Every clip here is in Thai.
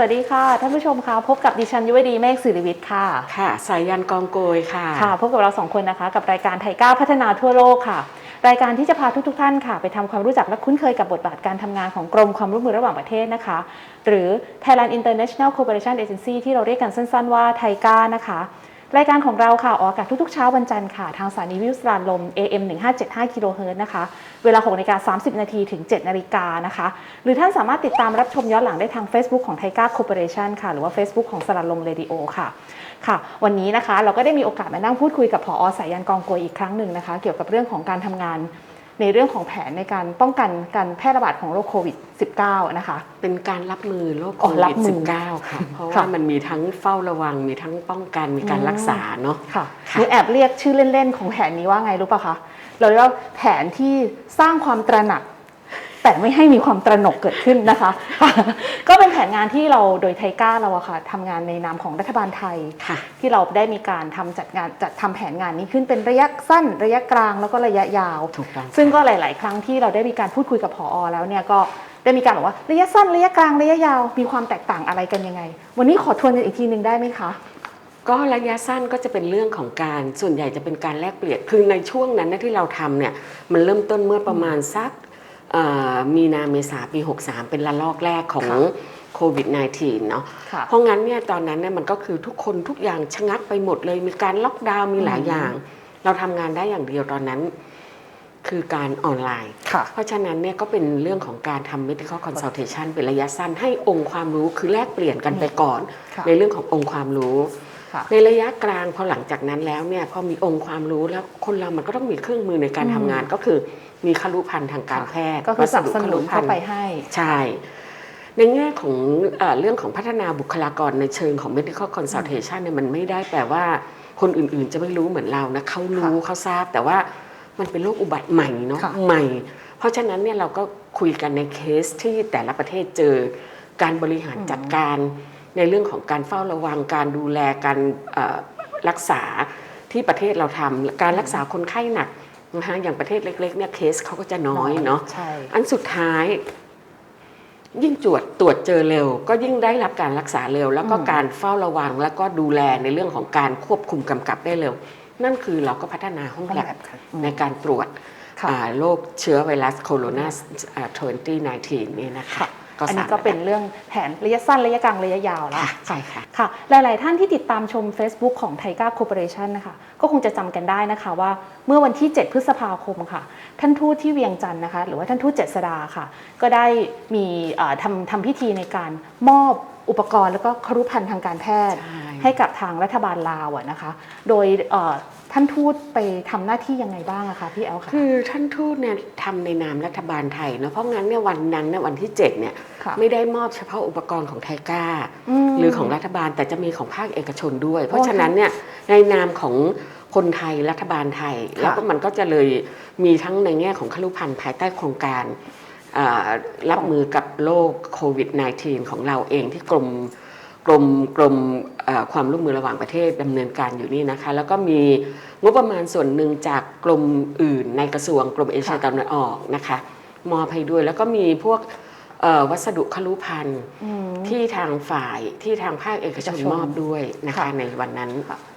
สวัสดีค่ะ ท่านผู้ชมคะพบกับดิฉันยุวดีเมฆศิริวิทย์ค่ะ ค่ะสายยันกองโกยค่ะ ค่ะ พบกับเราสองคนนะคะ กับรายการไทยก้าวพัฒนาทั่วโลกค่ะ รายการที่จะพาทุกๆท่านค่ะ ไปทำความรู้จักและคุ้นเคยกับบทบาทการทำงานของกรมความร่วมมือระหว่างประเทศนะคะ หรือ Thailand International Cooperation Agency ที่เราเรียกกันสั้น ๆ ว่าไทยก้านะคะ รายการของเราค่ะออกอากาศทุกๆเช้าวันจันทร์ค่ะ ทางสถานีวิทยุสานลม AM 1575กิโลเฮิรตซ์นะคะ เวลา6นาฬิกา30 นาทีถึง 7 นาฬิกานะคะ หรือท่านสามารถติดตามรับชมย้อนหลังได้ทาง Facebook ของไทก้าคอร์ปอเรชันค่ะ หรือว่า Facebook ของสารลมเรดิโอค่ะค่ะ วันนี้นะคะเราก็ได้มีโอกาสมานั่งพูดคุยกับผอสายันกองโกยอีกครั้งหนึ่งนะคะ เกี่ยวกับเรื่องของการทำงาน ในเรื่องของแผนในการป้องกันการแพร่ระบาดของโรคโควิด -19 นะคะ เป็นการรับมือโรคอ๋โคอรัวิบดมือ19 ค่ะเพราะค่ะว่ามันมีทั้งเฝ้าระวัง มีทั้งป้องกันมีการรักษาเนาะค่ะค่ะหนูแอบเรียกชื่อเล่นๆ ของแผนนี้ว่าไงรู้ปะคะ เราเรียกว่าแผนที่สร้างความตระหนัก แต่ไม่ให้มีความตระหนกเกิดขึ้นนะคะ ก็เป็นแผนงานที่เราโดยไทก้าเราอะค่ะทำงานในนามของรัฐบาลไทยค่ะที่เราได้มีการทำจัดงานจัดทำแผนงานนี้ขึ้นเป็นระยะสั้น ระยะกลางแล้วก็ระยะยาวถูกต้องค่ะซึ่งก็หลาย ๆ ครั้งที่เราได้มีการพูดคุยกับผอแล้วเนี่ยก็ได้มีการบอกว่าระยะสั้นระยะกลางระยะยาวมีความแตกต่างอะไรกันยังไง วันนี้ขอทวนกันอีกทีหนึ่งได้ไหมคะก็ระยะสั้นก็จะเป็นเรื่องของการส่วนใหญ่จะเป็นการแลกเปลี่ยนคือในช่วงนั้นนะที่เราทำเนี่ยมันเริ่มต้นเมื่อประมาณสักเอ่อ มีนาเมษาปี 63 เป็นระลอกแรกของค่ะโควิด -19 เนาะค่ะเพราะงั้นเนี่ยตอนนั้นเนี่ยมันก็คือทุกคนทุกอย่างชะงักไปหมดเลย มีการล็อกดาวน์มีหลายอืมอย่าง เราทำงานได้อย่างเดียวตอนนั้น คือการออนไลน์ค่ะเพราะฉะนั้นเนี่ยก็เป็นเรื่องของการทำ medical consultation เป็นระยะสั้นให้องค์ความรู้คือแลกเปลี่ยนกันไปก่อนค่ะในเรื่องขององค์ความรู้ค่ะในระยะกลางพอหลังจากนั้นแล้วเนี่ยพอมีองค์ความรู้แล้วคนเรามันก็ต้องมีเครื่องมือในการอืมทำงานก็คือ มีคลุพันธ์ทางการแพทย์ก็คือสนับสนุนวัเข้าไปให้ใช่ในแง่ของเออเรื่องของพัฒนาบุคลากรในเชิงของ medical consultation เนี่ยมันไม่ได้แปลว่าคนอื่นๆจะไม่รู้เหมือนเรานะเขารู้เขาทราบ แต่ว่ามันเป็นโรคอุบัติใหม่เนาะค่ะใหม่ เพราะฉะนั้นเนี่ยเราก็คุยกันในเคสที่แต่ละประเทศเจอ การบริหารจัดการ ในเรื่องของการเฝ้าระวังการดูแลการเอ่อรักษาที่ประเทศเราทำการรักษาคนไข้หนัก นะคะอย่างประเทศเล็กๆเนี่ยเคสเขาก็จะน้อยเนาะใช่อันสุดท้าย ยิ่งตรวจตรวจเจอเร็ว ก็ยิ่งได้รับการรักษาเร็ว แล้วก็อืมการเฝ้าระวัง แล้วก็ดูแลในเรื่องของการควบคุมกำกับได้เร็ว นั่นคือเราก็พัฒนาห้องห้องแลแลบบค่ะในการตรวจค่ะอ่าโรคเชื้อไวรัสโคโรนาอ่า2019นี่นะคะค่ะ อันนี้สามารถก็เป็นเรื่องแผนระยะสั้นระยะกลางระยะยาวแล้วค่ะใช่ค่ะค่ะ หลาย ๆ ท่านที่ติดตามชม Facebook ของไทก้าคอร์ปอเรชันนะคะก็คงจะจำกันได้นะคะว่าเมื่อวันที่ 7 พฤษภาคมค่ะ ท่านทูตที่เวียงจันทร์นะคะ หรือว่าท่านทูตเจษดาค่ะ ก็ได้มีเอ่อทำทำพิธีในการมอบอุปกรณ์แล้วก็ครุภัณฑ์ทางการแพทย์ใช่ให้กับทางรัฐบาลลาวอะนะคะ โดยเอ่อ ท่านทูตไปทำหน้าที่ยังไงบ้างอะคะพี่แอลคะคือท่านทูตเนี่ยทำในนามรัฐบาลไทยเนาะเพราะงั้นเนี่ยวันนั้นเนี่ยวันที่7เนี่ยค่ะไม่ได้มอบเฉพาะอุปกรณ์ของไทก้ามหรือของรัฐบาลแต่จะมีของภาคเอกชนด้วย เพราะโอ้ฉะนั้นเนี่ยในนามของคนไทยรัฐบาลไทยค่ะแล้วก็มันก็จะเลยมีทั้งในแง่ของคลุพันธ์ภายใต้โครงการอ่ารับมือกับโรคโควิด -19 ของเราเองที่กรมกรมกรมเอ่อ ความร่วมมือระหว่างประเทศดำเนินการอยู่นี่นะคะ แล้วก็มีงบประมาณส่วนหนึ่งจากกรมอื่น ในกระทรวงกรมเอเชียค่ะตะวันออกนะคะมอบให้ด้วยแล้วก็มีพวกเอ่อวัสดุคลุพันธ์อืมที่ทางฝ่ายที่ทางภาคเอกชนเอกชนมอบด้วยนะคะค่ะในวันนั้น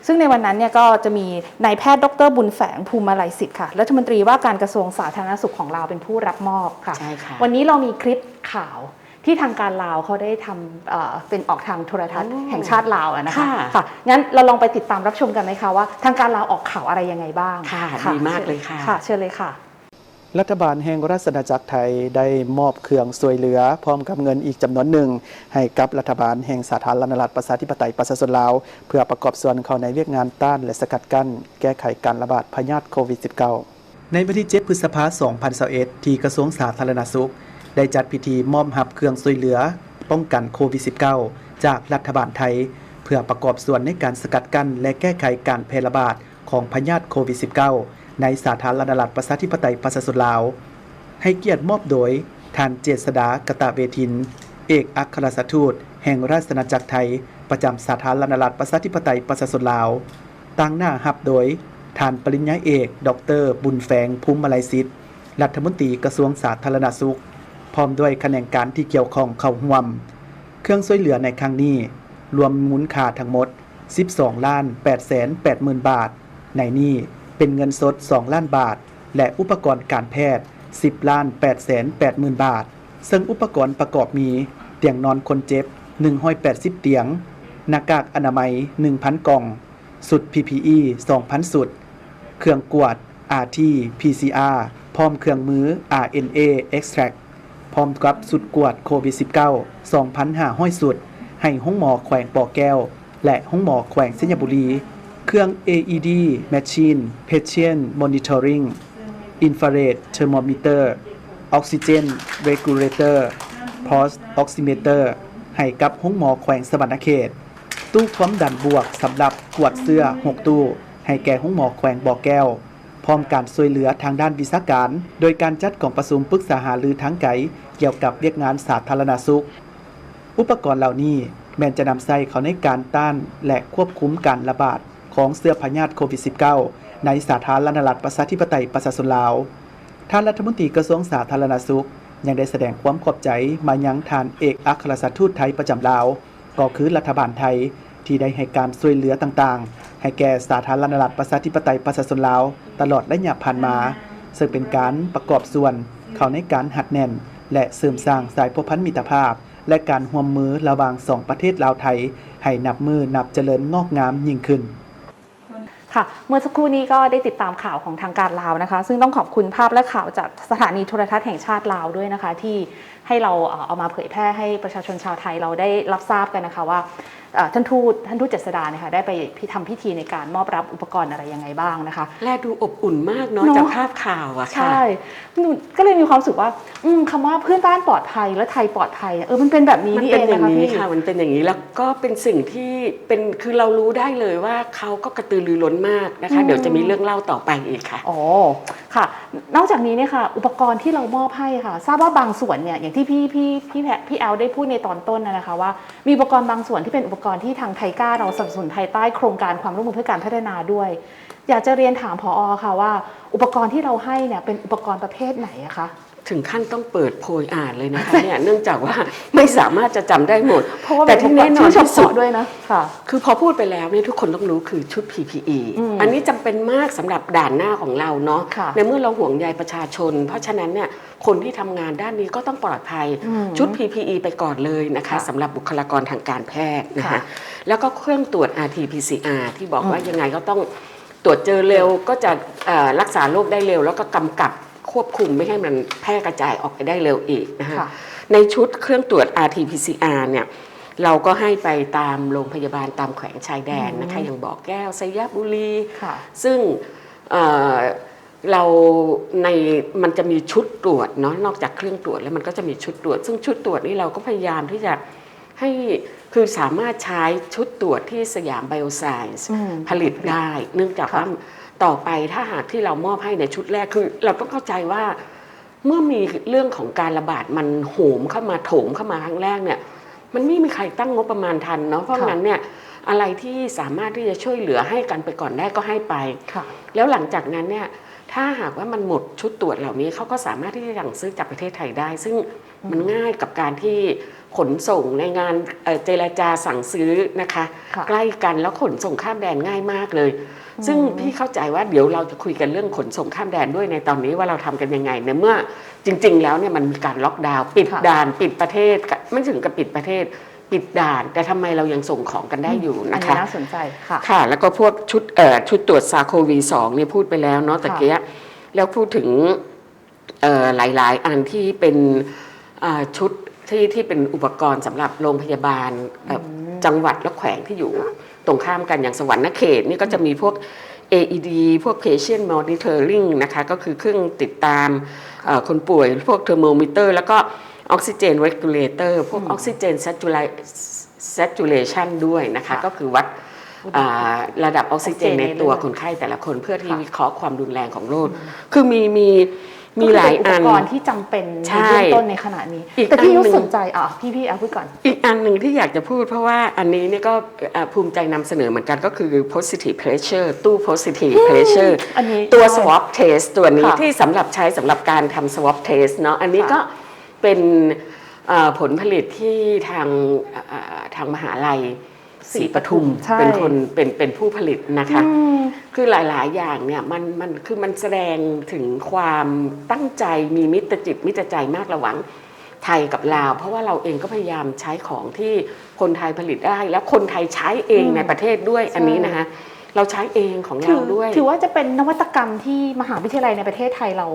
ซึ่งในวันนั้นเนี่ยก็จะมีนายแพทย์ดรบุญแฝงภูมิมาลัยสิทธิ์ค่ะรัฐมนตรีว่าการกระทรวงสาธารณสุขของเราวเป็นผู้รับมอบค่ะใช่ค่ะ วันนี้เรามีคลิปข่าว ที่ทางการลาวเขาได้ทำเอ่อเป็นออกทางโทรทัศน์อ๋อแห่งชาติลาวอะนะคะค่ะค่ะงั้นเราลองไปติดตามรับชมกันไหมคะว่า ทางการลาวออกข่าวอะไรยังไงบ้างค่ะดีมากเลยค่ะค่ะเชิญเลยค่ะ รัฐบาลแห่งราชอาณาจักรไทยได้มอบเครื่องสวยเหลือ พร้อมกับเงินอีกจำนวนหนึ่ง ให้กับรัฐบาลแห่งสาธารณรัฐประชาธิปไตยประชาชนลาว เพื่อประกอบส่วนเข้าในเวียกงานต้านและสกัดกั้นแก้ไขการระบาดพยาธิโควิด -19 ในวันที่ 7 พฤษภาคม 2021 ที่กระทรวงสาธารณสุข ได้จัดพิธีมอบหับเครื่องช่วยเหลือ ป้องกันโควิด -19 จากรัฐบาลไทย เพื่อประกอบส่วนในการสกัดกั้นและแก้ไขการแพร่ระบาดของพยาธิโควิด -19 ในสาธารณรัฐประชาธิปไตยประชาชนลาว ให้เกียรติมอบโดยท่านเจษดากตะเวทิน เอกอัครราชทูตแห่งราชอาณาจักรไทย ประจำสาธารณรัฐประชาธิปไตยประชาชนลาวตั้งหน้าหับโดยท่านปริญญาเอก ดร บุญแฝงภูมิมาลัยศิษย์รัฐมนตรีกระทรวงสาธารณสุข พร้อมด้วยแขนงการที่เกี่ยวข้องเข้าร่วม เครื่องช่วยเหลือในครั้งนี้ รวมมูลค่าทั้งหมด 12 ล้าน8แสน8หมื่นบาท ในนี้เป็นเงินสด 2 ล้านบาท และอุปกรณ์การแพทย์ 10 ล้าน8แสน8หมื่นบาท ซึ่งอุปกรณ์ประกอบมี เตียงนอนคนเจ็บ 180 เตียง หน้ากากอนามัย 1,000 กล่อง สุด PPE 2,000 สุด เครื่องกวด RT PCR พร้อมเครื่องมือ RNA extract พร้อมกับสุดกวดโควิด -19 2,500สุด ให้ห้องหมอแขวงปอแก้ว และห้องหมอแขวงเสญญบุรี เครื่อง AED Machine Patient Monitoring Infrared Thermometer Oxygen Regulator Pulse Oximeter ให้กับห้องหมอแขวงสวรรณเขต ตู้ความดันบวกสำหรับกวดเสื้อ 6 ตู้ ให้แก่ห้องหมอแขวงบ่อแก้ว พร้อมการช่วยเหลือทางด้านวิชาการ โดยการจัดกล่องประชุมปรึกษาหารือทั้งไกเกี่ยวกับเวียกงานสาธารณสุข อุปกรณ์เหล่านี้แม้นจะนำใส่เขาในการต้านและควบคุมการระบาดของเสื้อพยาธิโควิด -19 ในสาธารณรัฐประชาธิปไตยประชาชนลาว ท่านรัฐมนตรีกระทรวงสาธารณสุข ยังได้แสดงความขอบใจมายังทานเอกอัครราชทูตไทยประจำลาว ก็คือรัฐบาลไทยที่ได้ให้การช่วยเหลือต่าง ให้แก่สาธารณรัฐประชาธิปไตยประชาชนลาว ตลอดระยะผ่านมา ซึ่งเป็นการประกอบส่วนเข้าในการหัดแน่น และเสริมสร้างสายพพันธมิตรภาพ และการร่วมมือระหว่างสองประเทศลาวไทย ให้นับมือนับเจริญงอกงามยิ่งขึ้นค่ะเมื่อสักครู่นี้ก็ได้ติดตามข่าวของทางการลาวนะคะ ซึ่งต้องขอบคุณภาพและข่าวจากสถานีโทรทัศน์แห่งชาติลาวด้วยนะคะ ที่ให้เราเอามาเผยแพร่ให้ประชาชนชาวไทยเราได้รับทราบกันนะคะว่า ท่านทูตท่านทูตเจษดาเนี่ยค่ะได้ไปพิทำพิธีในการมอบรับอุปกรณ์อะไรยังไงบ้างนะคะ แลดูอบอุ่นมากเนาะเนอะจากภาพข่าวอะค่ะใช่หนูก็เลยมีความรู้สึกว่าอืมคำว่าเพื่อนบ้านปลอดภัยและไทยปลอดภัยเนี่ยเออมันเป็นแบบนี้มันนี่เป็เอนงอย่างนะคะนี้พี่ค่ะมันเป็นอย่างนี้แล้วก็เป็นสิ่งที่เป็นคือเรารู้ได้เลยว่าเขาก็กระตือรือร้นมากนะคะอืมเดี๋ยวจะมีเรื่องเล่าต่อไปอีกค่ะอ๋อค่ะ นอกจากนี้เนี่ยค่ะ อุปกรณ์ที่เรามอบให้ค่ะ ทราบว่าบางส่วนเนี่ยอย่างที่พี่พี่พี่แพพี่แอลได้พูดในตอนต้นนะนะคะว่า มีอุปกรณ์บางส่วนที่เป็นอุปกรณ์ที่ทางไทก้าเราสนับสนุนภายใต้โครงการความร่วมมือเพื่อการพัฒนาด้วย อยากจะเรียนถามพออค่ะว่า อุปกรณ์ที่เราให้เนี่ยเป็นอุปกรณ์ประเภทไหนอะคะ ถึงขั้นต้องเปิดโพยอ่านเลยนะคะเนี่ยเนื่องจากว่าไม่สามารถจะจำได้หมด เพราะว่าแต่ที่แน่นอนชื่ที่สุดเฉพาะด้วยนะค่ะคือพอพูดไปแล้วเนี่ยทุกคนต้องรู้คือชุด PPE อืมอันนี้จำเป็นมากสำหรับด่านหน้าของเราเนาะค่ะในเมื่อเราห่วงใยประชาชน เพราะฉะนั้นเนี่ยคนที่ทำงานด้านนี้ก็ต้องปลอดภัยอืมชุด PPE ไปก่อนเลยนะคะค่ะสำหรับบุคลากรทางการแพทย์นะคะค่ะแล้วก็เครื่องตรวจ RT-PCR ที่บอกว่าอืมยังไงก็ต้องตรวจเจอเร็วก็จะเอ่อรักษาโรคได้เร็ว แล้วก็กำกับ ควบคุมไม่ให้มันแพร่กระจายออกไปได้เร็วอีกนะคะค่ะในชุดเครื่องตรวจ RT-PCR เนี่ยเราก็ให้ไปตามโรงพยาบาลตามแขวงชายแดนนะคะอืมอย่างบอกแก้วสยบุรีค่ะซึ่งเอ่อเราในมันจะมีชุดตรวจเนาะนอกจากเครื่องตรวจแล้วมันก็จะมีชุดตรวจ ซึ่งชุดตรวจนี่เราก็พยายามที่จะให้คือสามารถใช้ชุดตรวจที่สยามไบโอไซน์อืมผลิตได้ เนื่องจากค่ะว่า ต่อไปถ้าหากที่เรามอบให้ในชุดแรกคือ เราต้องเข้าใจว่าเมื่อมีเรื่องของการระบาดมันโหมเข้ามาโถมเข้ามาครั้งแรกเนี่ย มันไม่มีใครตั้งงบประมาณทันเนาะเพราะค่ะงั้นเนี่ยอะไรที่สามารถที่จะช่วยเหลือให้กันไปก่อนได้ก็ให้ไปค่ะแล้วหลังจากนั้นเนี่ยถ้าหากว่ามันหมดชุดตรวจเหล่านี้เขาก็สามารถที่จะสั่งซื้อจากประเทศไทยได้ ซึ่งมันง่ายกับการที่ ขนส่งในงานเอ่อเจรจาสั่งซื้อนะคะค่ะใกล้กันแล้วขนส่งข้ามแดนง่ายมากเลย ซึ่งพี่เข้าใจว่าเดี๋ยวเราจะคุยกันเรื่องขนส่งข้ามแดนด้วยในตอนนี้ว่าเราทำกันยังไงในเมื่อจริง ๆ แล้วเนี่ยมันมีการล็อกดาวน์ปิดค่ะด่านปิดประเทศไม่ถึงกับปิดประเทศปิดด่าน แต่ทำไมเรายังส่งของกันได้อยู่อันนะนี้คะน่าสนใจค่ะค่ะ แล้วก็พวกชุดเอ่อชุดตรวจซาโควีสองเนี่ยพูดไปแล้วเนาะตะเกียะแล้วพูดถึงเอ่อหลาย ๆ อันที่เป็นอ่าชุด ที่ที่เป็นอุปกรณ์สำหรับโรงพยาบาลเอ่ออจังหวัดและแขวงที่อยู่ตรงข้ามกันอย่างสวรรค์เขตนี่ก็จะมีพวก AED พวก patient monitoring นะคะก็คือเครื่องติดตามเอ่อคนป่วยพวกเทอร์โมมิเตอร์แล้วก็ออกซิเจน regulator พวกออกซิเจน saturation ด้วยนะคะค่ะก็คือวัดอ่าระดับออกซิเจนออกซิเจนในในตัวเลือดคนไข้แต่ละคนเพื่อที่ค่ะวิเคราะห์ความรุนแรงของโรคคือมีมี มีก็คืหลายเป็อันอุปกรณ์ที่จำเป็นใช่ในเบื้องต้นในขณะนี้อีกแต่พี่อันยุหนึ่งสนใจอะพี่พี่เอาพูดก่อน อีกอันหนึ่งที่อยากจะพูดเพราะว่าอันนี้เนี่ยก็เอ่อภูมิใจนำเสนอเหมือนกันก็คือ positive pressure ตู้ positive pressure อันนี้ตัวใช่ swab test ตัวนี้ค่ะที่สำหรับใช้สำหรับการทำ swab test เนาะอันนี้ค่ะก็เป็นเอ่อผลผลิตที่ทางเอ่อทางมหาลัย ศรีปทุมใช่เป็นคนเป็นเป็นผู้ผลิตนะคะอืมคือหลาย ๆ อย่างเนี่ยมันมันคือมันแสดงถึงความตั้งใจมีมิตรจิตมิตรใจมากระหว่างไทยกับลาว เพราะว่าเราเองก็พยายามใช้ของที่คนไทยผลิตได้ แล้วคนไทยใช้เองอืมในประเทศด้วยใช่อันนี้นะคะ เราใช้เองของถืเราด้วย ถือว่าจะเป็นนวัตกรรมที่มหาวิทยาลัยในประเทศไทยเรา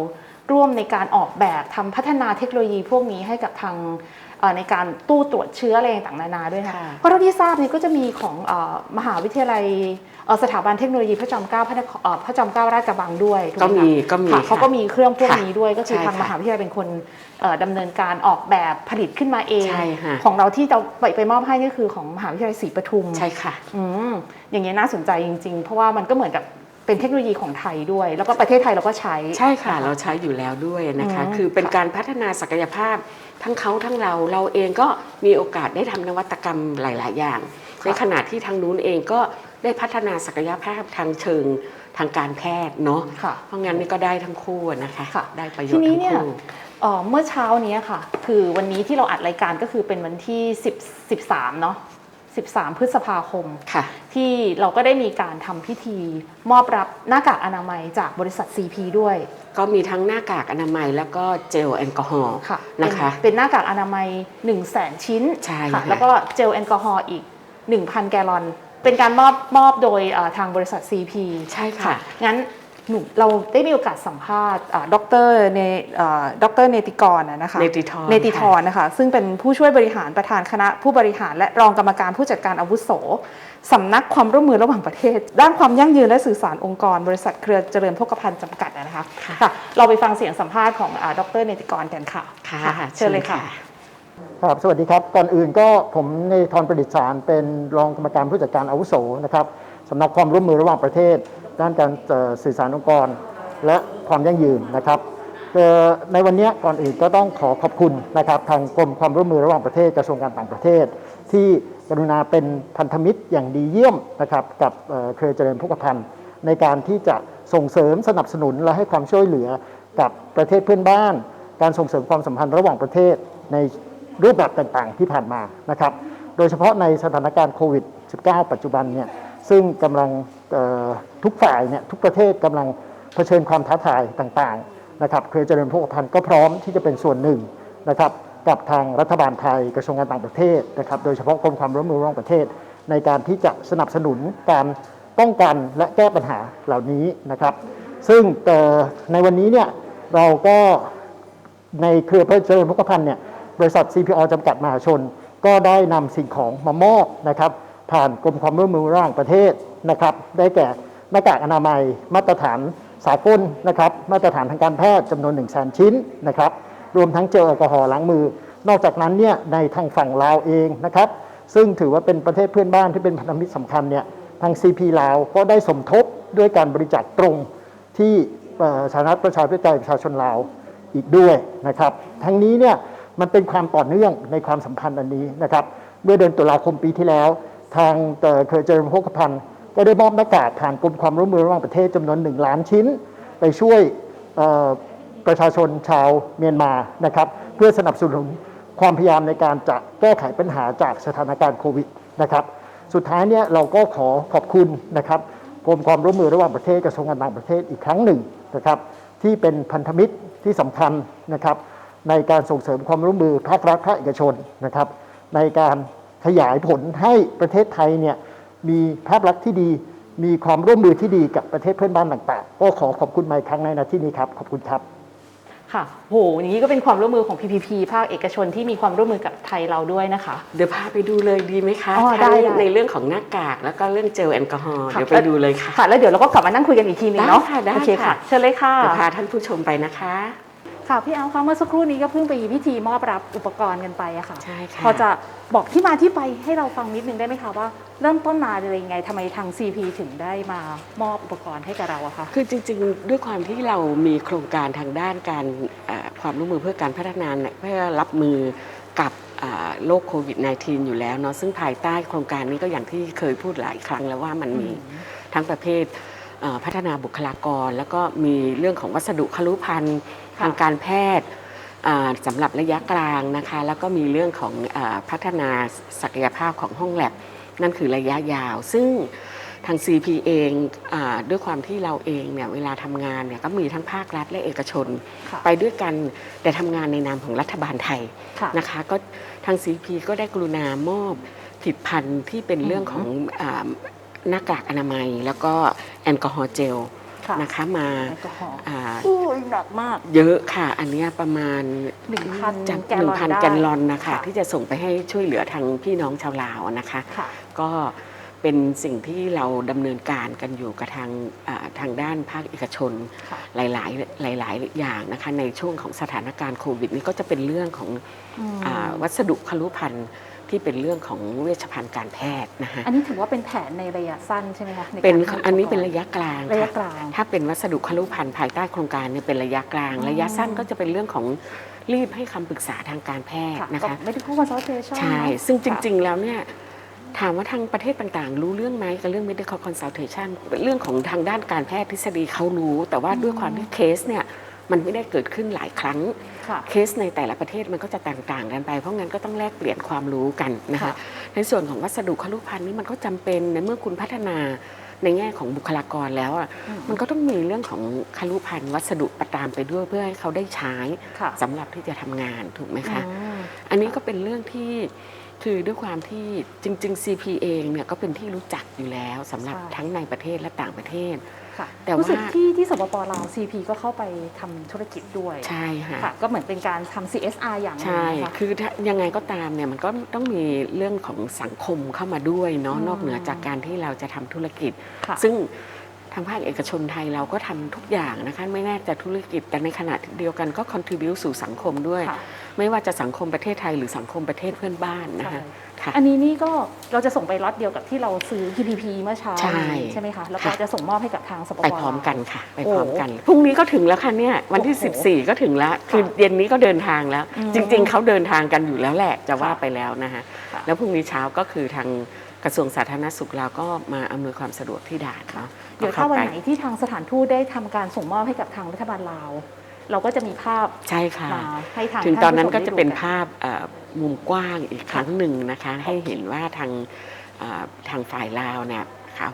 ร่วมในการออกแบบทำพัฒนาเทคโนโลยีพวกนี้ให้กับทางเอ่อ ในการตู้ตรวจเชื้ออะไรต่างๆนานาด้วยนะค่ะเพราะเท่าที่ทราบเนี่ยก็จะมีของเออมหาวิทยาลัยเอ่อสถาบันเทคโนโลยีพระจอมเกล้าพระนครเอ่อพระจอมเกล้าราชกระบังด้วยถูไหก็มีคะก็มีค่ะเขาก็ค่ะมีเครื่องพวกค่ะนี้ด้วยก็คือใช่ทางค่ะมหาวิทยาลัยเป็นคนเอ่อดำเนินการออกแบบผลิตขึ้นมาเองใช่ค่ะของเราที่เราไปไปมอบให้ก็คือของมหาวิทยาลัยศรีปทุมใช่ค่ะอืมอย่างเงี้ยน่าสนใจจริง ๆ เพราะว่ามันก็เหมือนกับเป็นเทคโนโลยีของไทยด้วย แล้วก็ประเทศไทยเราก็ใช้ใช่ค่ะ เราใช้อยู่แล้วด้วยนะคะอืมคือเป็นการพัฒนาศักยภาพ ทั้งเขาทั้งเราเราเองก็มีโอกาสได้ทำนวัตกรรมหลาย ๆ อย่าง ในขณะที่ทางนู้นเองก็ได้พัฒนาศักยภาพทางเชิงทางการแพทย์เนาะค่ะเพราะงั้นนี่ก็ได้ทั้งคู่นะคะค่ะได้ประโยทีชน์นี้ทั้งเนี่ยคู่เอ่อเมื่อเช้านี้ค่ะ คือวันนี้ที่เราอัดรายการก็คือเป็นวันที่10 13เนาะ 13 พฤษภาคมค่ะ ที่เราก็ได้มีการทำพิธีมอบรับหน้ากากอนามัยจากบริษัท CP ด้วย ก็มีทั้งหน้ากากอนามัยแล้วก็เจลแอลกอฮอล์ค่ะนะคะ เป็นเป็นหน้ากากอนามัย 1 0 0 0 0แสนชิ้นใช่ค่ะค่ะแล้วก็เจลแอลกอฮอล์อีก 1,000 แกลลอน เป็นการมอบมอบโดยเอ่อทางบริษัท CP ใช่ค่ะ งั้น หนูเราได้มีโอกาสสัมภาษณ์ดรเนดรเนติกรนะนะคะเนติธรเนติธรนะคะซึ่งเป็นผู้ช่วยบริหารประธานคณะผู้บริหารและรองกรรมการผู้จัดการอาวุโสสำนักความร่วมมือระหว่างประเทศ ด้านความยั่งยืนและสื่อสารองค์กร บริษัทเครือเจริญโภคภัณฑ์จำกัดนะคะค่ะเราไปฟังเสียงสัมภาษณ์ของดรเนติกรกันค่ะค่ะเชิญเลยค่ะครับสวัสดีครับก่อนอื่นก็ผมในทรประดิษฐ์สารเป็นรองกรรมการผู้จัดการอาวุโสนะครับสำนักความร่วมมือระหว่างประเทศ ด้านการสื่อสารองค์กร และความยั่งยืนนะครับในวันนี้ก่อนอื่นก็ต้องขอขอบคุณนะครับทางกรมความร่วมมือระหว่างประเทศกระทรวงการต่างประเทศ ที่กรุณาเป็นพันธมิตรอย่างดีเยี่ยมนะครับกับเออเครือเจริญพกพันธ์ในการที่จะส่งเสริมสนับสนุนและให้ความช่วยเหลือกับประเทศเพื่อนบ้าน การส่งเสริมความสัมพันธ์ระหว่างประเทศในรูปแบบต่างๆที่ผ่านมานะครับ โดยเฉพาะในสถานการณ์โควิด -19 ปัจจุบันเนี่ยซึ่งกำลัง ทุกฝ่ายเนี่ยทุกประเทศกำลังเผชิญความท้าทายต่างๆนะครับเครือเจริญพกพันธ์ก็พร้อมที่จะเป็นส่วนหนึ่งนะครับกับทางรัฐบาลไทยกระทรวงการต่างประเทศนะครับโดยเฉพาะกรมความร่วมมือระหว่างประเทศ ในการที่จะสนับสนุนการป้องกันและแก้ปัญหาเหล่านี้นะครับ ซึ่งในวันนี้เนี่ยเราก็ในเครือพระเจริญพกพันธ์เนี่ยบริษัท CPO จำกัดมหาชน ก็ได้นำสิ่งของมามอบนะครับผ่านกรมความร่วมมือระหว่างประเทศ นะครับ ได้แก่หน้ากากอนามัย มาตรฐานสากลนะครับ มาตรฐานทางการแพทย์จำนวน1 0 0 0 0แสนชิ้นนะครับ รวมทั้งเจลแอลกอฮอล์ล้างมือ นอกจากนั้นเนี่ยในทางฝั่งลาวเองนะครับ ซึ่งถือว่าเป็นประเทศเพื่อนบ้านที่เป็นพันธมิตรสำคัญเนี่ยทาง CP ลาวก็ได้สมทบด้วยการบริจาคตรงที่สาธารณประชาธิปไตยประชาชนลาวอีกด้วยนะครับ ทั้งนี้เนี่ยมันเป็นความต่อเนื่องในความสัมพันธ์อันนี้นะครับ เมื่อเดือนตุลาคมปีที่แล้ว ทางเอ่อเครือเจริญโภคภัณฑ์ ก็ได้มอบหน้ากากผ่านกรมความร่วมมือระหว่างประเทศจำนวน 1 ล้านชิ้น ไปช่วยประชาชนชาวเมียนมานะครับ เพื่อสนับสนุนความพยายามในการจะแก้ไขปัญหาจากสถานการณ์โควิดนะครับ สุดท้ายเนี่ยเราก็ขอขอบคุณนะครับกรมความร่วมมือระหว่างประเทศกระทรวงการต่างประเทศอีกครั้งหนึ่งนะครับที่เป็นพันธมิตรที่สำคัญนะครับในการส่งเสริมความร่วมมือภาครัฐภาคเอกชนนะครับในการขยายผลให้ประเทศไทยเนี่ย มีภาพลักษณ์ที่ดี มีความร่วมมือที่ดีกับประเทศเพื่อนบ้านต่างๆ ก็ขอขอบคุณมาอีกครั้งในนาที่นี้ครับ ขอบคุณครับ ค่ะ โหอย่างนี้ก็เป็นความร่วมมือของ PPP ภาคเอกชนที่มีความร่วมมือกับไทยเราด้วยนะคะ เดี๋ยวพาไปดูเลยดีไหมคะอ๋อได้ทั้งได้ ในเรื่องของหน้ากากแล้วก็เรื่องเจลแอลกอฮอล์ค่ะ เดี๋ยวไปดูเลยค่ะ ค่ะ แล้วเดี๋ยวเราก็กลับมานั่งคุยกันอีกทีหนึงเนาะได้ค่ะได้โอเคค่ะ ค่ะ เชิญเลยค่ะ เดี๋ยวพาท่านผู้ชมไปนะคะ ค่ะพี่แอลคะเมื่อสักครู่นี้ก็เพิ่งไปพิธีมอบรับอุปกรณ์กันไปอะค่ะใช่ค่ะพอจะบอกที่มาที่ไปให้เราฟังนิดนึงได้ไหมคะว่าเริ่มต้นมาอะไรยังไงทำไมทาง CP ถึงได้มามอบอุปกรณ์ให้กับเราอะคะคือจริง ๆ ด้วยความที่เรามีโครงการทางด้านการเอ่อความร่วมมือเพื่อการพัฒนาเนี่ยเพื่อรับมือกับอ่าโรคโควิด -19 อยู่แล้วเนาะซึ่งภายใต้โครงการนี้ก็อย่างที่เคยพูดหลายครั้งแล้วว่ามันมีทั้งประเภทเอ่อพัฒนาบุคลากร แล้วก็มีเรื่องของวัสดุคลุภัณฑ์ค่ะ ทางการแพทย์อ่าสำหรับระยะกลางนะคะ แล้วก็มีเรื่องของอาพัฒนาศักยภาพของห้องแลบนั่นคือระยะยาว ซึ่งทาง CP เองอาด้วยความที่เราเองเนี่ยเวลาทำงานเนี่ยก็มีทั้งภาครัฐและเอกชนค่ะไปด้วยกันแต่ทำงานในนามของรัฐบาลไทยค่ะนะคะก็ทาง CP ก็ได้กรุณามอบผลิดพันธ์ที่เป็นเรื่องของอาหน้ากากอนามัย แล้วก็แอลกอฮอล์เจล ค่ะนะคะมาแอลกอฮอล์อ่าอู้ยหนักมาก เยอะค่ะ อันเนี้ยประมาณ1,000จากแกลลอนหนึ่งพันได้ แกลลอนนะคะ ค่ะ ที่จะส่งไปให้ช่วยเหลือทางพี่น้องชาวลาวนะคะ ค่ะ ก็เป็นสิ่งที่เราดำเนินการกันอยู่กับทางอ่าทางด้านภาคเอกชน ค่ะหลาย ๆ หลาย ๆ อย่างนะคะในช่วงของสถานการณ์โควิดนี้ก็จะเป็นเรื่องของอืม อาวัสดุคลุภัณฑ์ ที่เป็นเรื่องของเวชภัณฑ์การแพทย์นะคะอันนี้ถือว่าเป็นแผนในระยะสั้นใช่ไหมคะใการเป็นทำอันนี้เป็นอุปกระยะกลางระยะค่ะกลาง ถ้าเป็นวัสดุคลุภัณฑ์ภายใต้โครงการเนี่ยเป็นระยะกลาง ระยะสั้นก็จะเป็นเรื่องของรีบให้คำปรึกษาทางการแพทย์ค่ะนะคะไม่ได้พูด consultation ใช่เนอะซึ่งจค่ะริง ๆ แล้วเนี่ยถามว่าทางประเทศต่างๆ รู้เรื่องไหมกับเรื่อง medical consultation เป็นเรื่องของทางด้านการแพทย์ทฤษฎีเขารู้ แต่ว่าด้วยความที่เคสเนี่ย มันไม่ได้เกิดขึ้นหลายครั้งค่ะเคสในแต่ละประเทศมันก็จะต่างๆกันไป เพราะงั้นก็ต้องแลกเปลี่ยนความรู้กันนะคะค่ะในส่วนของวัสดุคลุภัณฑ์นี่มันก็จำเป็นในเมื่อคุณพัฒนาในแง่ของบุคลากรแล้วอะอืมมันก็ต้องมีเรื่องของคลุภัณฑ์วัสดุประตามไปด้วยเพื่อให้เขาได้ใช้ค่ะสำหรับที่จะทำงานถูกไหมคะอืมอันนี้ก็เป็นเรื่องที่คือด้วยความที่จริง ๆ CP เองเนี่ยก็เป็นที่รู้จักอยู่แล้วสำหรับใช่ทั้งในประเทศและต่างประเทศค่ะ แต่ว่ารู้สึกที่ที่สปปลาว CP ก็เข้าไปทำธุรกิจด้วยใช่ค่ะค่ะ ก็เหมือนเป็นการทำ CSR อย่างหนึงใช่นะคะคือถ้ายังไงก็ตามเนี่ยมันก็ต้องมีเรื่องของสังคมเข้ามาด้วยเนาะอืมนอกเหนือจากการที่เราจะทำธุรกิจค่ะซึ่งทางภาคเอกชนไทยเราก็ทำทุกอย่างนะคะไม่แน่แต่ธุรกิจแต่ในขณะเดียวกันก็ contribu สู่สังคมด้วยค่ะไม่ว่าจะสังคมประเทศไทยหรือสังคมประเทศเพื่อนบ้านนะคะใช่ ค่ะ อันนี้นี่ก็เราจะส่งไปล็อตเดียวกับที่เราซื้อ PPP เมื่อเช้าใช่นี้ใช่ไหมคะ แล้วก็ค่ะ จะส่งมอบให้กับทางสปปไปลาวพร้อมกันค่ะ ไปโอ้พร้อมกันพรุ่งนี้ก็ถึงแล้วค่ะเนี่ยวันที่โอ้โห14 ก็ถึงแล้ว คือเย็นนี้ก็เดินทางแล้ว อืม จริง ๆเขาเดินทางกันอยู่แล้วแหละจะว่าค่ะไปแล้วนะคะค่ะแล้วพรุ่งนี้เช้าก็คือทางกระทรวงสาธารณสุขเราก็มาอำนวยความสะดวกที่ด่านเนาะเดี๋ยวก็ถ้าข้วันปไหนที่ทางสถานทูตได้ทำการส่งมอบให้กับทางรัฐบาลลาว เราก็จะมีภาพใช่ค่ะมาให้ทางถึงตอนนั้นท่าก็ผู้ชมจะเป็นได้ดูภาพเอ่อมุมกว้างอีกครั้งหนึ่งนะคะ ให้เห็นว่าทางเอ่อทางฝ่ายลาวเนี่ยเขา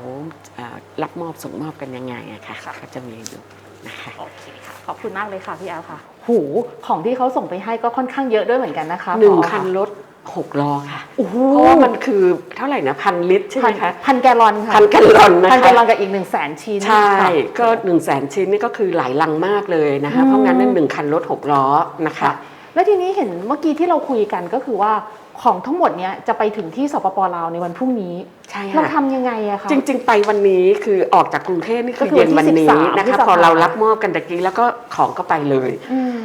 เอ่อรับมอบส่งมอบกันยังไงอะค่ะค่ะก็จะมีอยู่นะคะโอเคค่ะขอบคุณมากเลยค่ะพี่แอลค่ะ หูของที่เขาส่งไปให้ก็ค่อนข้างเยอะด้วยเหมือนกันนะคะหนึ่งผอคันรถ หกล้อค่ะโอ้โหเพราะว่ามันคือเท่าไหร่นะพันลิตรใช่ไหพัมนคะพันแกลลอนค่ะพันแกลลอนนะคะพันแกลลอนกับอีกหนึ่งแสนชิ้นใช่ค่ะก็1นึ่งแสนชิ้นนี่ก็คือหลายลังมากเลยนะคะอืมเพราะงั้นนั่นหนึ่งคันรถหกล้อนะคะค่ะแล้วทีนี้เห็นเมื่อกี้ที่เราคุยกันก็คือว่าของทั้งหมดเนี้ยจะไปถึงที่สปปลาวในวันพรุ่งนี้ใช่เราค่ะทำยังไงอะคะจริง ๆ ไปวันนี้คือออกจากกรุงเทพนี่คือก็คือเย็นวันนี้วันที่13นะพฤคะษภาพอเรารับมอบกันตะกี้แล้วก็ของก็ไปเลยอืม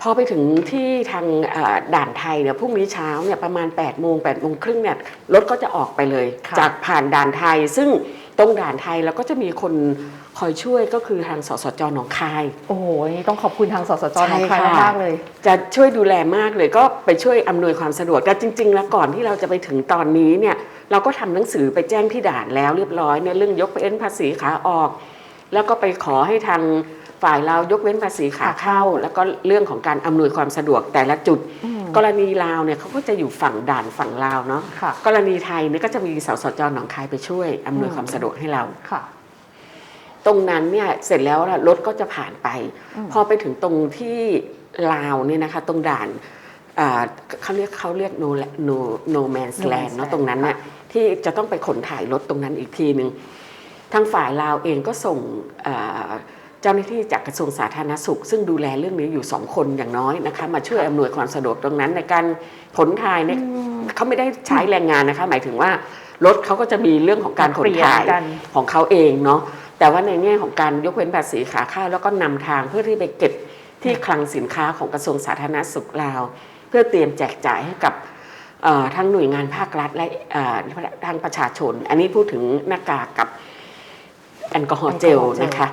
พอไปถึงที่ทางเอ่อด่านไทยเนี่ยพรุ่งนี้เช้าเนี่ยประมาณ8ปดโมงแปดโมงครึ่งเนี่ยรถก็จะออกไปเลยค่ะจากผ่านด่านไทย ซึ่งตรงด่านไทยแล้วก็จะมีคนคอยช่วยก็คือทางสสจหนองคาย โอ้โหนี่ต้องขอบคุณทางสสจหนองคายใช่ค่ะมากๆเลย จะช่วยดูแลมากเลยก็ไปช่วยอำนวยความสะดวกแต่จริง ๆ แล้วก่อนที่เราจะไปถึงตอนนี้เนี่ยเราก็ทำหนังสือไปแจ้งที่ด่านแล้วเรียบร้อยในเรื่องยกเว้นภาษีขาออก แล้วก็ไปขอให้ทาง ฝ่ายเรายกเว้นภาษีขาเข้า แล้วก็เรื่องของการอำนวยความสะดวกแต่ละจุดอืมกรณีลาวเนี่ยเขาก็จะอยู่ฝั่งด่านฝั่งลาวเนาะค่ะกรณีไทยเนี่ยก็จะมีสสจหนองคายไปช่วยอำนวยความสะดวกให้เราค่ะตรงนั้นเนี่ยเสร็จแล้วล่ะรถก็จะผ่านไปอืมพอไปถึงตรงที่ลาวเนี่ยนะคะ ตรงด่านอ่าเขาเรียกเขาเรียก no no no man's No land man's เนาะ land ตรงนั้นเนี่ยที่จะต้องไปขนถ่ายรถตรงนั้นอีกทีหนึ่งทางฝ่ายลาวเองก็ส่งอ่า เจ้าหน้าที่จากกระทรวงสาธารณสุข ซึ่งดูแลเรื่องนี้อยู่สองคนอย่างน้อยนะคะมาช่วยอำนวยความสะดวกตรงนั้นในการขนถ่ายเนี่ยเขาไม่ได้ใช้แรงงานนะคะ หมายถึงว่ารถเขาก็จะมีเรื่องของการขนถ่ายเปลี่ยนกันของเขาเองเนาะแต่ว่าในแง่ของการยกเว้นภาษีขาเข้าแล้วก็นำทางเพื่อที่ไปเก็บที่คลังสินค้าของกระทรวงสาธารณสุขลาว เพื่อเตรียมแจกจ่ายให้กับเอ่อทั้งหน่วยงานภาครัฐและเอ่อทางประชาชน อันนี้พูดถึงหน้ากากกับแอลกอฮอล์เจลนะคะ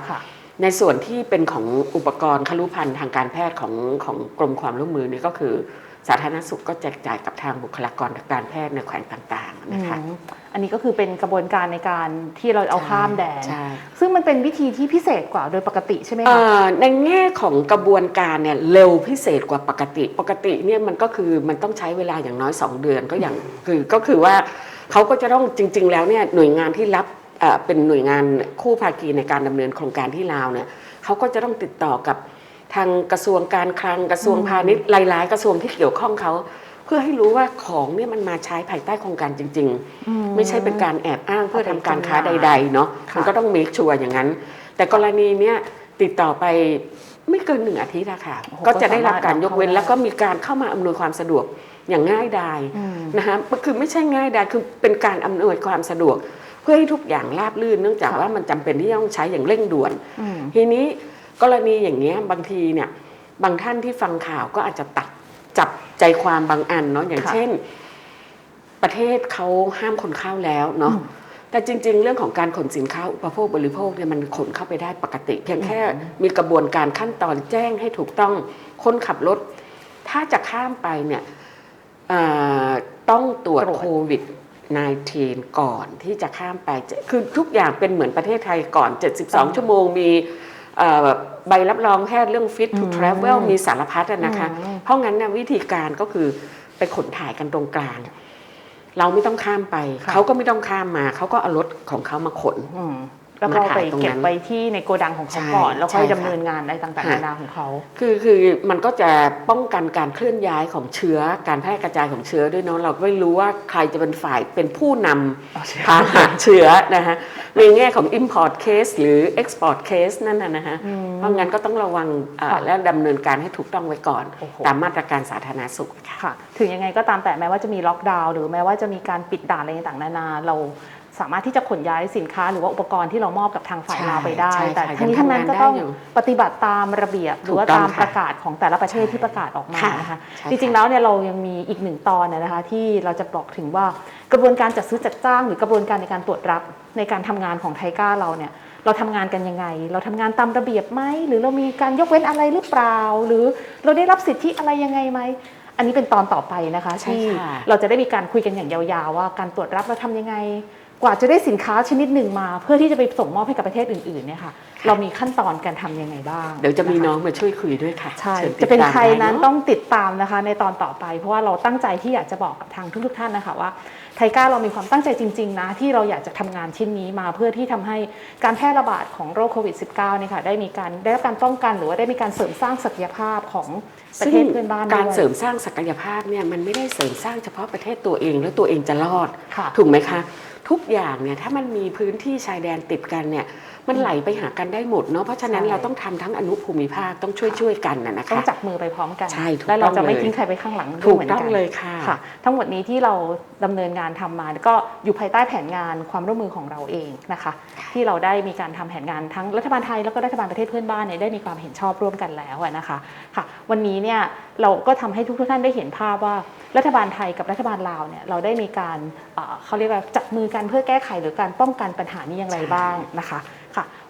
ในส่วนที่เป็นของอุปกรณ์คลุภัณฑ์ทางการแพทย์ของของกรมความร่วมมือนี่ก็คือ สาธารณสุขก็แจกจ่ายกับทางบุคลากรทางการแพทย์ในแขวงต่างๆนะคะอืมอันนี้ก็คือเป็นกระบวนการในการที่เราเอาข้ามแดนใช่ซึ่งมันเป็นวิธีที่พิเศษกว่าโดยปกติใช่ไหมเอ่คะอในแง่ของกระบวนการเนี่ยเร็วพิเศษกว่าปกติ ปกติเนี่ยมันก็คือมันต้องใช้เวลาอย่างน้อย 2 เดือนก็อย่างคือก็คือว่าเขาก็จะต้องจริง ๆ แล้วเนี่ยหน่วยงานที่รับ เอ่อเป็นหน่วยงานคู่ภาคีในการดำเนินโครงการที่ลาวเนี่ยเขาก็จะต้องติดต่อกับทางกระทรวงการคลังกระทรวงพาณิชย์หลาย ๆ กระทรวงที่เกี่ยวข้องเขาเพื่อให้รู้ว่าของเนี่ยมันมาใช้ภายใต้โครงการจริง ๆ ไม่ใช่เป็นการแอบอ้างเพื่อทำการค้าใด ๆ เนาะค่ะมันก็ต้อง make sure อย่างนั้น แต่กรณีเนี้ยติดต่อไปไม่เกินหนึ่งอาทิตย์อะค่ะโอ้โหก็จะได้รับการยกเว้นก็สามารถแล้วก็มีการเข้ามาอำนวยความสะดวกอย่างง่ายดายอืมนะคะคือไม่ใช่ง่ายดายคือเป็นการอำนวยความสะดวกเพื่อให้ทุกอย่างราบรื่นเนื่องจากค่ะว่ามันจำเป็นที่ต้องใช้อย่างเร่งด่วนอืมทีนี้กรณีอย่างเงี้ยบางทีเนี่ยบางท่านที่ฟังข่าวก็อาจจะตัดจับใจความบางอันเนาะอย่างค่ะเช่น ประเทศเขาห้ามขนข้าวแล้วเนาะแต่จริง ๆ เรื่องของการขนสินค้าอุปโภคบริโภคเนี่ยมันขนเข้าไปได้ปกติ เพียงแค่มีกระบวนการขั้นตอนแจ้งให้ถูกต้องคนขับรถ ถ้าจะข้ามไปเนี่ยอ่าต้องตรวจตรวจโควิด 19 ก่อนที่จะข้ามไปจะคือทุกอย่างเป็นเหมือนประเทศไทยก่อน 72 ชั่วโมงมีเอ่อใบรับรองแพทย์เรื่อง fit to travel มีสารพัดอะนะคะอืมเพราะงั้นนะวิธีการก็คือไปขนถ่ายกันตรงกลาง เราไม่ต้องข้ามไปค่ะเขาก็ไม่ต้องข้ามมา เขาก็เอารถของเขามาขนอืม แล้วก็มาถ่ายไปตรงนั้นเก็บไว้ที่ในโกดังของเขาใช่ก่อนแล้วค่อยใช่ค่ะดำเนินงานอะไรต่างๆค่ะนานาของเขาคือคือมันก็จะป้องกันการเคลื่อนย้ายของเชื้อการแพร่กระจายของเชื้อด้วยเนาะเราไม่รู้ว่าใครจะเป็นฝ่ายเป็นผู้นำพาหาเชื้อนะคะในแง่ของ import case หรือ export case นั่นนะนะคะเพราะงั้นก็ต้องระวังเอ่อค่ะและดำเนินการให้ถูกต้องไว้ก่อนโอ้โหตามมาตรการสาธารณสุขค่ะค่ะถึงยังไงก็ตามแต่แม้ว่าจะมีล็อกดาวน์หรือแม้ว่าจะมีการปิดด่านอะไรต่างๆนานาเรา สามารถที่จะขนย้ายสินค้าหรือว่าอุปกรณ์ที่เรามอบกับทางฝ่ายใช่ลาวไปได้ใช่แต่ค่ะทั้งนี้ยังทั้งนั้นทำงานก็ต้องได้อยู่ปฏิบัติตามระเบียบหรือว่าถูกต้องตามค่ะประกาศของแต่ละประเทศใช่ที่ประกาศออกมาค่ะนะคะใช่จริงๆค่ะแล้วเนี่ยเรายังมีอีกหนึ่งตอนนะนะคะที่เราจะบอกถึงว่ากระบวนการจัดซื้อจัดจ้าง หรือกระบวนการในการตรวจรับในการทำงานของไทก้าเราเนี่ยเราทำงานกันยังไง เราทำงานตามระเบียบไหมหรือเรามีการยกเว้นอะไรหรือเปล่า หรือเราได้รับสิทธิอะไรยังไงไหมอันนี้เป็นตอนต่อไปนะคะใช่ที่ค่ะเราจะได้มีการคุยกันอย่างยาวๆ ว่าการตรวจรับเราทำยังไง กว่าจะได้สินค้าชนิดหนึ่งมา เพื่อที่จะไปส่งมอบให้กับประเทศอื่นๆเนี่ยค่ะ เรามีขั้นตอนการทำยังไงบ้างเดี๋ยวจะมีคน้องมาช่วยคุยด้วยค่ะใช่ชิญติดจะเป็นตามใครนั้นได้เะต้องติดตามนะคะ ในตอนต่อไป เพราะว่าเราตั้งใจที่อยากจะบอกกับทางทุกๆท่านนะคะว่าไทก้าเรามีความตั้งใจจริง ๆ นะ ที่เราอยากจะทำงานชิ้นนี้มาเพื่อที่ทำให้การแพร่ระบาดของโรคโควิด -19 เนี่ยค่ะได้มีการได้รับการป้องกันหรือว่าได้มีการเสริมสร้างศักยภาพของประเทศเพื่อนบ้านด้วยการเสริมสร้างศักยภาพเนี่ยมันไม่ได้เสริมสร้างเฉพาะประเทศตัวเองแล้วตัวเองจะรอดค่ะถูกไหมคะ ทุกอย่างเนี่ยถ้ามันมีพื้นที่ชายแดนติดกันเนี่ย มันไหลไปหากันได้หมดเนาะเพราะฉะนั้นใช่เราต้องทำทั้งอนุภูมิภาคต้องช่วยช่วยๆกันนะนะคะต้องจับมือไปพร้อมกันใช่ถูกและเราจะไม่ต้องเลยทิ้งใครไปข้างหลังด้วยถูกหมืนต้องเลยค่ะค่ะ ทั้งหมดนี้ที่เราดำเนินงานทำมาก็อยู่ภายใต้แผนงานความร่วมมือของเราเองนะคะ ที่เราได้มีการทำแผนงานทั้งรัฐบาลไทยแล้วก็รัฐบาลประเทศเพื่อนบ้านเนี่ยได้มีความเห็นชอบร่วมกันแล้วอะนะคะค่ะ วันนี้เนี่ยเราก็ทำให้ทุกท่านได้เห็นภาพว่ารัฐบาลไทยกับรัฐบาลลาวเนี่ยเราได้มีการเอ่อเขาเรียกว่าจับมือกันเพื่อแก้ไขหรือการป้องกันปัญหานี้อย่างไรบ้างนะคะค่ะ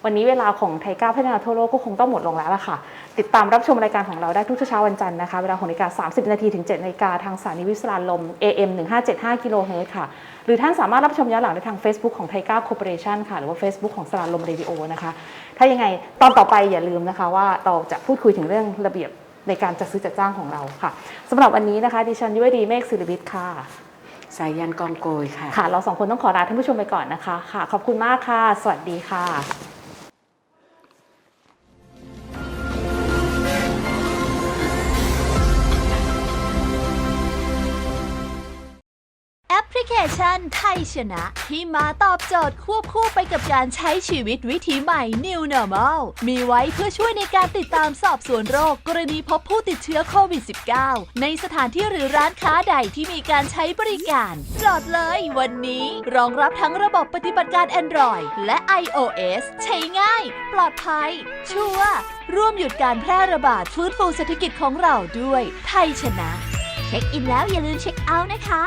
วันนี้เวลาของไทยก้าวพัฒนาทั่วโลกก็คงต้องหมดลงแล้วล่ะค่ะ ติดตามรับชมรายการของเราได้ทุกเช้าวันจันทร์นะคะ เวลา6นาฬิกา30 นาทีถึง7นาฬิกาทางสถานีวิทยุสลานลม AM 1575กิโลเฮิรตซ์ค่ะ หรือท่านสามารถรับชมย้อนหลังได้ทาง Facebook ของไทก้าคอร์ปอเรชันค่ะ หรือว่า Facebook ของสลานลมเรดิโอนะคะ ถ้ายังไงตอนต่อไปอย่าลืมนะคะ ว่าเราจะพูดคุยถึงเรื่องระเบียบในการจัดซื้อจัดจ้างของเราค่ะสำหรับวันนี้นะคะดิฉันยุวดีเมฆศิริวิทย์ค่ะสายยันกองโกยค่ะ ค่ะ เราสองคนต้องขอลาท่านผู้ชมไปก่อนนะคะ ค่ะ ขอบคุณมากค่ะ สวัสดีค่ะ เคชันไทยชนะ ที่มาตอบโจทย์ควบคู่ไปกับการใช้ชีวิตวิถีใหม่ New Normal มีไว้เพื่อช่วยในการติดตามสอบสวนโรค กรณีพบผู้ติดเชื้อโควิด -19 ในสถานที่หรือร้านค้าใดที่มีการใช้บริการโหลดเลยวันนี้รองรับทั้งระบบปฏิบัติการ Android และ iOS ใช้ง่าย ปลอดภัย ชัวร์ร่วมหยุดการแพร่ระบาดฟื้นฟูเศรษฐกิจของเราด้วย ไทยชนะ เช็คอินแล้วอย่าลืมเช็คเอาท์นะคะ